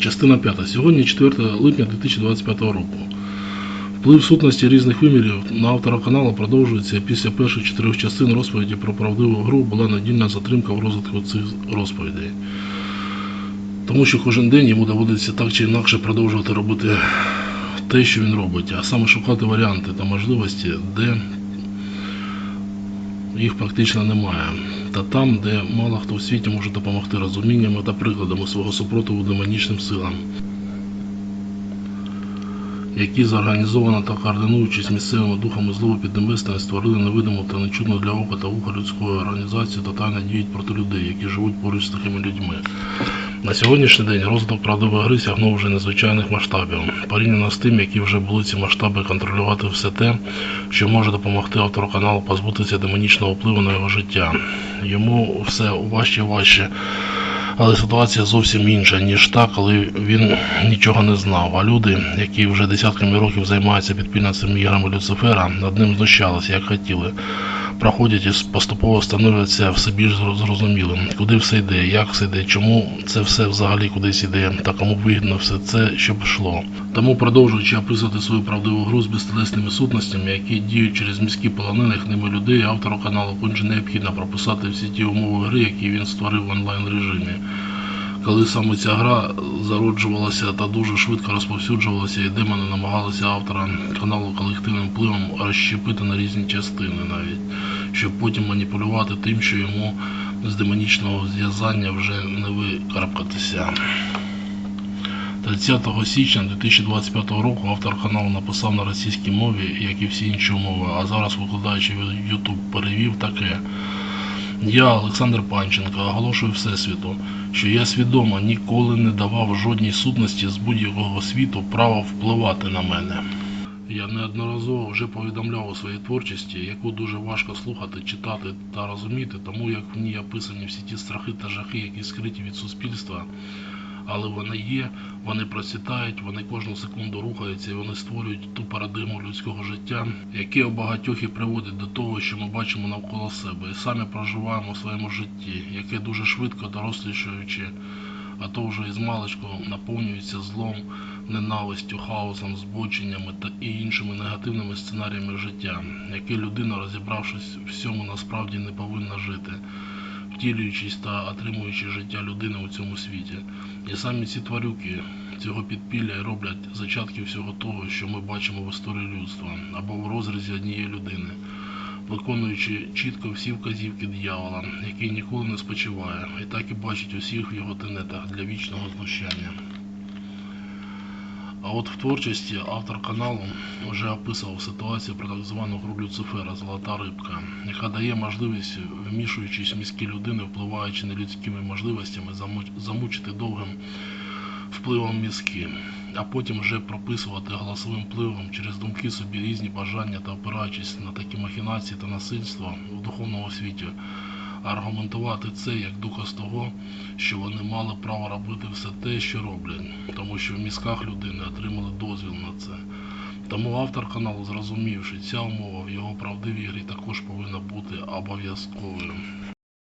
Частина 5. Сьогодні 4 липня 2025 року. Вплив сутності різних вимірів на автора каналу продовжується після перших чотирьох частин розповіді про правдиву гру була надільна затримка в розвитку цих розповідей. Тому що кожен день йому доводиться так чи інакше продовжувати робити те, що він робить, а саме шукати варіанти та можливості, де їх практично немає. Та там, де мало хто в світі може допомогти розуміннями та прикладами свого супротиву демонічним силам, які зорганізовано та координуючись місцевими духами злого піднебесної створили невидиму та нечутну для ока та вуха людської організації та тайно діють проти людей, які живуть поруч з такими людьми. На сьогоднішній день розвиток правдивої гри сягнув вже незвичайних масштабів. Порівняно з тим, які вже були ці масштаби контролювати все те, що може допомогти автору каналу позбутися демонічного впливу на його життя. Йому все важче і важче. Але ситуація зовсім інша, ніж та, коли він нічого не знав. А люди, які вже десятками років займаються підпільно цими іграми Люцифера, над ним знущалися, як хотіли. Проходять і поступово становляться все більш зрозумілим, куди все йде, як все йде, чому це все взагалі кудись іде, та кому вигідно все це, щоб йшло. Тому продовжуючи описувати свою правдиву гру з безтелесними сутностями, які діють через міські полонених ними людей, автору каналу конче необхідно прописати всі ті умови гри, які він створив в онлайн режимі. Коли саме ця гра зароджувалася та дуже швидко розповсюджувалася, і демони намагалися автора каналу колективним впливом розщепити на різні частини навіть, щоб потім маніпулювати тим, що йому з демонічного зв'язання вже не викарабкатися. 30 січня 2025 року автор каналу написав на російській мові, як і всі інші умови, а зараз викладаючи YouTube перевів таке. Я, Олександр Панченко, оголошую Всесвіту, що я свідомо ніколи не давав жодній сутності з будь-якого світу права впливати на мене. Я неодноразово вже повідомляв у своїй творчості, яку дуже важко слухати, читати та розуміти, тому як в ній описані всі ті страхи та жахи, які скриті від суспільства, але вони є, вони процвітають, вони кожну секунду рухаються і вони створюють ту парадигму людського життя, яке у багатьох і приводить до того, що ми бачимо навколо себе, і самі проживаємо в своєму житті, яке дуже швидко дорослішуючи, а то вже із маличку наповнюється злом, ненавистю, хаосом, збоченнями та і іншими негативними сценаріями життя, яке людина, розібравшись в всьому, насправді не повинна жити. Втілюючись та отримуючи життя людини у цьому світі. І самі ці тварюки цього підпілля роблять зачатки всього того, що ми бачимо в історії людства або в розрізі однієї людини, виконуючи чітко всі вказівки диявола, який ніколи не спочиває, і так і бачить усіх в його тенетах для вічного знущання. А от в творчості автор каналу вже описував ситуацію про так звану гру Люцифера Золота рибка, яка дає можливість, вмішуючись в мізки людини, впливаючи нелюдськими можливостями, замучити довгим впливом мізки, а потім вже прописувати голосовим впливом через думки собі різні бажання та опираючись на такі махінації та насильство в духовному світі, аргументувати це як доказ того, що вони мали право робити все те, що роблять, тому що в мізках людини отримали дозвіл на це. Тому автор каналу зрозумів, що ця умова в його правдивій грі також повинна бути обов'язковою.